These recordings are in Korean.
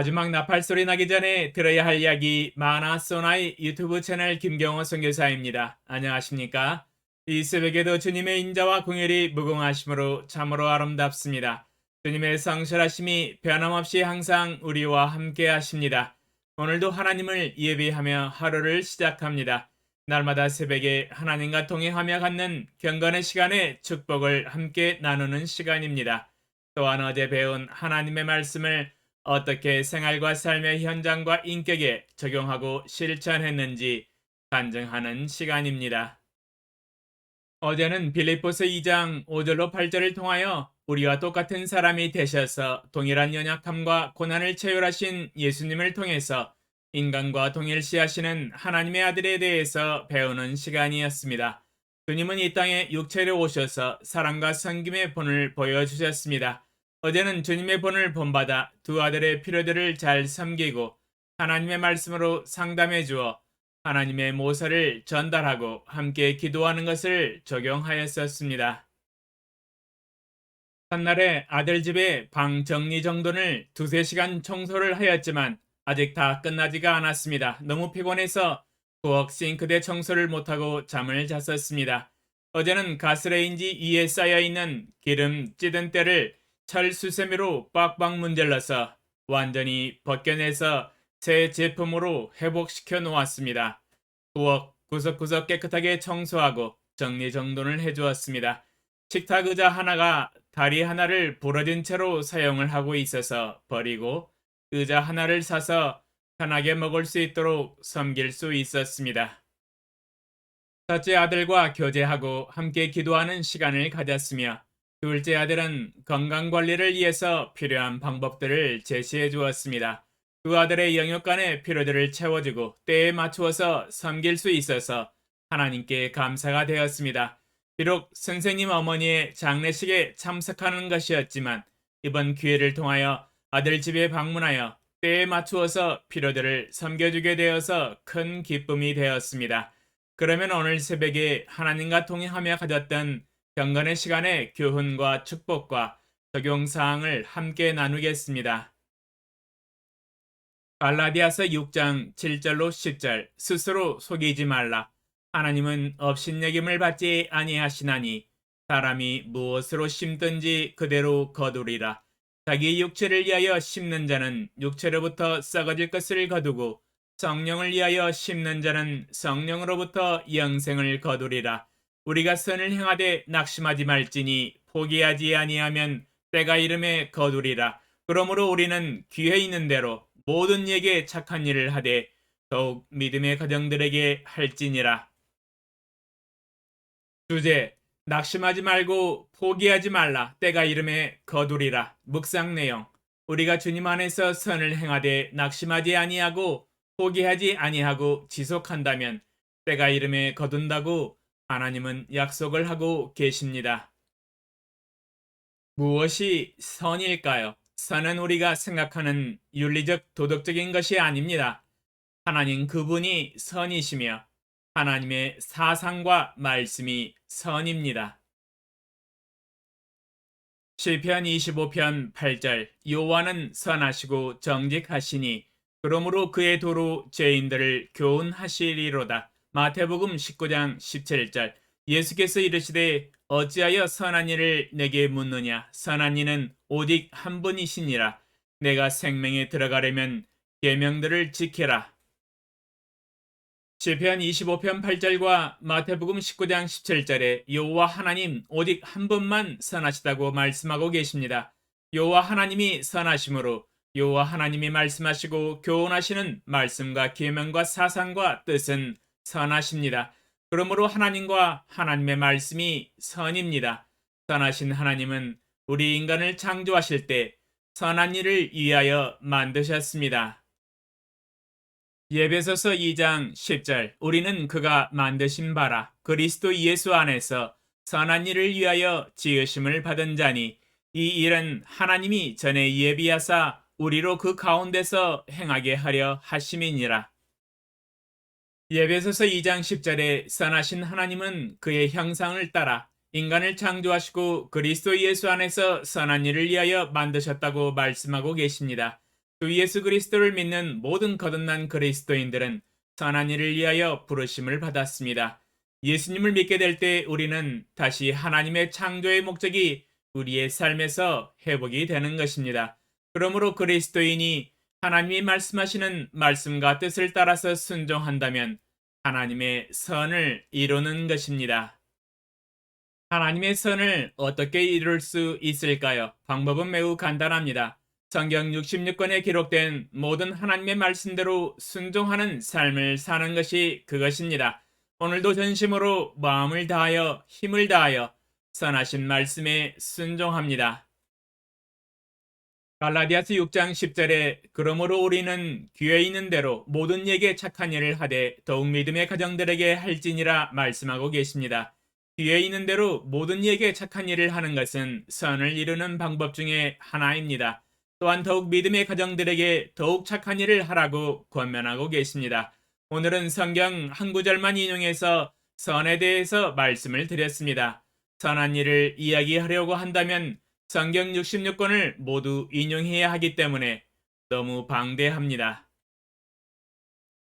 마지막 나팔 소리 나기 전에 들어야 할 이야기 마나소나의 유튜브 채널 김경호 선교사입니다. 안녕하십니까? 이 새벽에도 주님의 인자와 궁율이 무궁하심으로 참으로 아름답습니다. 주님의 성실하심이 변함없이 항상 우리와 함께 하십니다. 오늘도 하나님을 예비하며 하루를 시작합니다. 날마다 새벽에 하나님과 동행하며 갖는 경건의 시간에 축복을 함께 나누는 시간입니다. 또한 어제 배운 하나님의 말씀을 어떻게 생활과 삶의 현장과 인격에 적용하고 실천했는지 간증하는 시간입니다. 어제는 빌립보서 2장 5절로 8절을 통하여 우리와 똑같은 사람이 되셔서 동일한 연약함과 고난을 체휼하신 예수님을 통해서 인간과 동일시하시는 하나님의 아들에 대해서 배우는 시간이었습니다. 주님은 이 땅에 육체로 오셔서 사랑과 섬김의 본을 보여주셨습니다. 어제는 주님의 본을 본받아 두 아들의 필요들을 잘 섬기고 하나님의 말씀으로 상담해 주어 하나님의 모서를 전달하고 함께 기도하는 것을 적용하였었습니다. 한날에 아들 집에 방 정리 정돈을 두세 시간 청소를 하였지만 아직 다 끝나지가 않았습니다. 너무 피곤해서 부엌 싱크대 청소를 못하고 잠을 잤었습니다. 어제는 가스레인지 위에 쌓여 있는 기름 찌든 때를 철 수세미로 빡빡 문질러서 완전히 벗겨내서 새 제품으로 회복시켜 놓았습니다. 부엌 구석구석 깨끗하게 청소하고 정리정돈을 해주었습니다. 식탁 의자 하나가 다리 하나를 부러진 채로 사용을 하고 있어서 버리고 의자 하나를 사서 편하게 먹을 수 있도록 섬길 수 있었습니다. 첫째 아들과 교제하고 함께 기도하는 시간을 가졌으며 둘째 아들은 건강 관리를 위해서 필요한 방법들을 제시해 주었습니다. 두 아들의 영역 간의 필요들을 채워주고 때에 맞추어서 섬길 수 있어서 하나님께 감사가 되었습니다. 비록 선생님 어머니의 장례식에 참석하는 것이었지만 이번 기회를 통하여 아들 집에 방문하여 때에 맞추어서 필요들을 섬겨주게 되어서 큰 기쁨이 되었습니다. 그러면 오늘 새벽에 하나님과 통행하며 가졌던 경건의 시간의 교훈과 축복과 적용사항을 함께 나누겠습니다. 갈라디아서 6장 7절로 10절 스스로 속이지 말라. 하나님은 업신여김을 받지 아니하시나니 사람이 무엇으로 심든지 그대로 거두리라. 자기 육체를 위하여 심는 자는 육체로부터 썩어질 것을 거두고 성령을 위하여 심는 자는 성령으로부터 영생을 거두리라. 우리가 선을 행하되 낙심하지 말지니 포기하지 아니하면 때가 이름에 거두리라. 그러므로 우리는 귀에 있는 대로 모든 예에 착한 일을 하되 더욱 믿음의 가정들에게 할지니라. 주제 낙심하지 말고 포기하지 말라. 때가 이름에 거두리라. 묵상 내용. 우리가 주님 안에서 선을 행하되 낙심하지 아니하고 포기하지 아니하고 지속한다면 때가 이름에 거둔다고 하나님은 약속을 하고 계십니다. 무엇이 선일까요? 선은 우리가 생각하는 윤리적 도덕적인 것이 아닙니다. 하나님 그분이 선이시며 하나님의 사상과 말씀이 선입니다. 시편 25편 8절 여호와는 선하시고 정직하시니 그러므로 그의 도로 죄인들을 교훈하시리로다. 마태복음 19장 17절 예수께서 이르시되 어찌하여 선한 일을 내게 묻느냐? 선한 이는 오직 한 분이시니라. 내가 생명에 들어가려면 계명들을 지켜라. 시편 25편 8절과 마태복음 19장 17절에 여호와 하나님 오직 한 분만 선하시다고 말씀하고 계십니다. 여호와 하나님이 선하심으로 여호와 하나님이 말씀하시고 교훈하시는 말씀과 계명과 사상과 뜻은 선하십니다. 그러므로 하나님과 하나님의 말씀이 선입니다. 선하신 하나님은 우리 인간을 창조하실 때 선한 일을 위하여 만드셨습니다. 예배소서 2장 10절 우리는 그가 만드신 바라 그리스도 예수 안에서 선한 일을 위하여 지으심을 받은 자니 이 일은 하나님이 전에 예비하사 우리로 그 가운데서 행하게 하려 하심이니라. 예배소서 2장 10절에 선하신 하나님은 그의 형상을 따라 인간을 창조하시고 그리스도 예수 안에서 선한 일을 위하여 만드셨다고 말씀하고 계십니다. 주 예수 그리스도를 믿는 모든 거듭난 그리스도인들은 선한 일을 위하여 부르심을 받았습니다. 예수님을 믿게 될 때 우리는 다시 하나님의 창조의 목적이 우리의 삶에서 회복이 되는 것입니다. 그러므로 그리스도인이 하나님이 말씀하시는 말씀과 뜻을 따라서 순종한다면 하나님의 선을 이루는 것입니다. 하나님의 선을 어떻게 이룰 수 있을까요? 방법은 매우 간단합니다. 성경 66권에 기록된 모든 하나님의 말씀대로 순종하는 삶을 사는 것이 그것입니다. 오늘도 전심으로 마음을 다하여 힘을 다하여 선하신 말씀에 순종합니다. 갈라디아스 6장 10절에 그러므로 우리는 귀에 있는 대로 모든 예에 착한 일을 하되 더욱 믿음의 가정들에게 할지니라 말씀하고 계십니다. 귀에 있는 대로 모든 예에 착한 일을 하는 것은 선을 이루는 방법 중에 하나입니다. 또한 더욱 믿음의 가정들에게 더욱 착한 일을 하라고 권면하고 계십니다. 오늘은 성경 한 구절만 인용해서 선에 대해서 말씀을 드렸습니다. 선한 일을 이야기하려고 한다면 성경 66권을 모두 인용해야 하기 때문에 너무 방대합니다.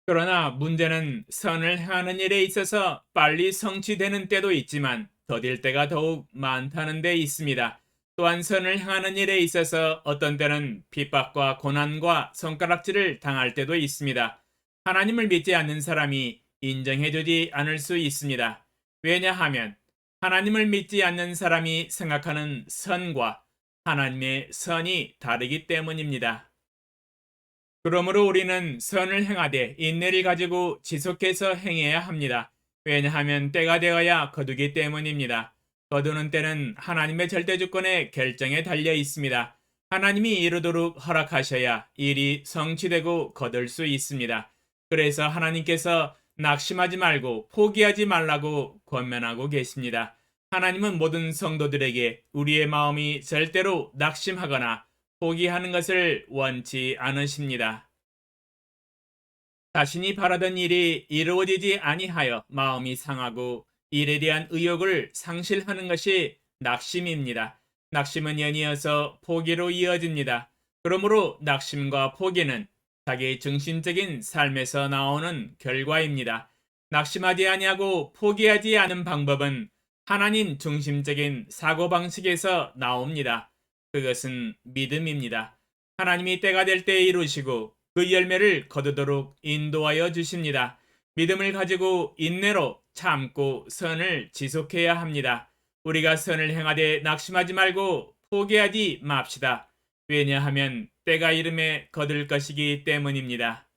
그러나 문제는 선을 행하는 일에 있어서 빨리 성취되는 때도 있지만 더딜 때가 더욱 많다는 데 있습니다. 또한 선을 행하는 일에 있어서 어떤 때는 핍박과 고난과 손가락질을 당할 때도 있습니다. 하나님을 믿지 않는 사람이 인정해주지 않을 수 있습니다. 왜냐하면 하나님을 믿지 않는 사람이 생각하는 선과 하나님의 선이 다르기 때문입니다. 그러므로 우리는 선을 행하되 인내를 가지고 지속해서 행해야 합니다. 왜냐하면 때가 되어야 거두기 때문입니다. 거두는 때는 하나님의 절대 주권의 결정에 달려 있습니다. 하나님이 이루도록 허락하셔야 일이 성취되고 거둘 수 있습니다. 그래서 하나님께서 낙심하지 말고 포기하지 말라고 권면하고 계십니다. 하나님은 모든 성도들에게 우리의 마음이 절대로 낙심하거나 포기하는 것을 원치 않으십니다. 자신이 바라던 일이 이루어지지 아니하여 마음이 상하고 일에 대한 의욕을 상실하는 것이 낙심입니다. 낙심은 연이어서 포기로 이어집니다. 그러므로 낙심과 포기는 자기 중심적인 삶에서 나오는 결과입니다. 낙심하지 아니하고 포기하지 않은 방법은 하나님 중심적인 사고방식에서 나옵니다. 그것은 믿음입니다. 하나님이 때가 될 때 이루시고 그 열매를 거두도록 인도하여 주십니다. 믿음을 가지고 인내로 참고 선을 지속해야 합니다. 우리가 선을 행하되 낙심하지 말고 포기하지 맙시다. 왜냐하면 때가 이름에 거둘 것이기 때문입니다.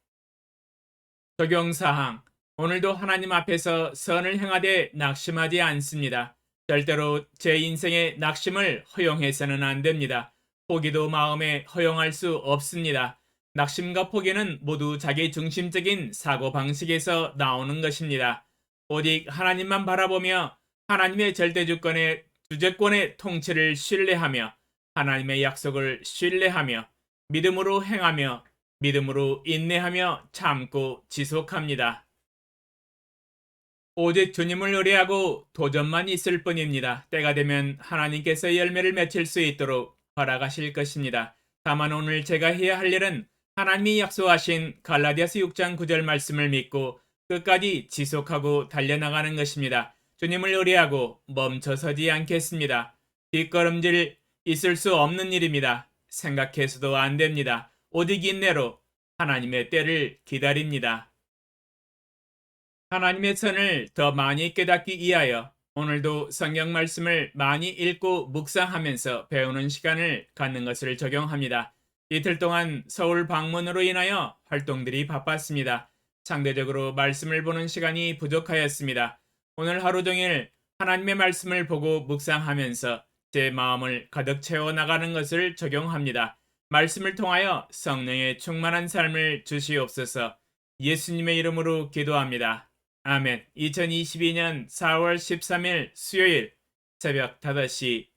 적용사항 오늘도 하나님 앞에서 선을 행하되 낙심하지 않습니다. 절대로 제 인생의 낙심을 허용해서는 안 됩니다. 포기도 마음에 허용할 수 없습니다. 낙심과 포기는 모두 자기 중심적인 사고 방식에서 나오는 것입니다. 오직 하나님만 바라보며 하나님의 절대주권의 주재권의 통치를 신뢰하며 하나님의 약속을 신뢰하며 믿음으로 행하며 믿음으로 인내하며 참고 지속합니다. 오직 주님을 의뢰하고 도전만 있을 뿐입니다. 때가 되면 하나님께서 열매를 맺힐 수 있도록 허락하실 것입니다. 다만 오늘 제가 해야 할 일은 하나님이 약속하신 갈라디아스 6장 9절 말씀을 믿고 끝까지 지속하고 달려나가는 것입니다. 주님을 의뢰하고 멈춰서지 않겠습니다. 뒷걸음질 있을 수 없는 일입니다. 생각해서도 안 됩니다. 오직 인내로 하나님의 때를 기다립니다. 하나님의 선을 더 많이 깨닫기 위하여 오늘도 성경 말씀을 많이 읽고 묵상하면서 배우는 시간을 갖는 것을 적용합니다. 이틀 동안 서울 방문으로 인하여 활동들이 바빴습니다. 상대적으로 말씀을 보는 시간이 부족하였습니다. 오늘 하루 종일 하나님의 말씀을 보고 묵상하면서 제 마음을 가득 채워 나가는 것을 적용합니다. 말씀을 통하여 성령의 충만한 삶을 주시옵소서 예수님의 이름으로 기도합니다. 아멘. 2022년 4월 13일 수요일 새벽 5시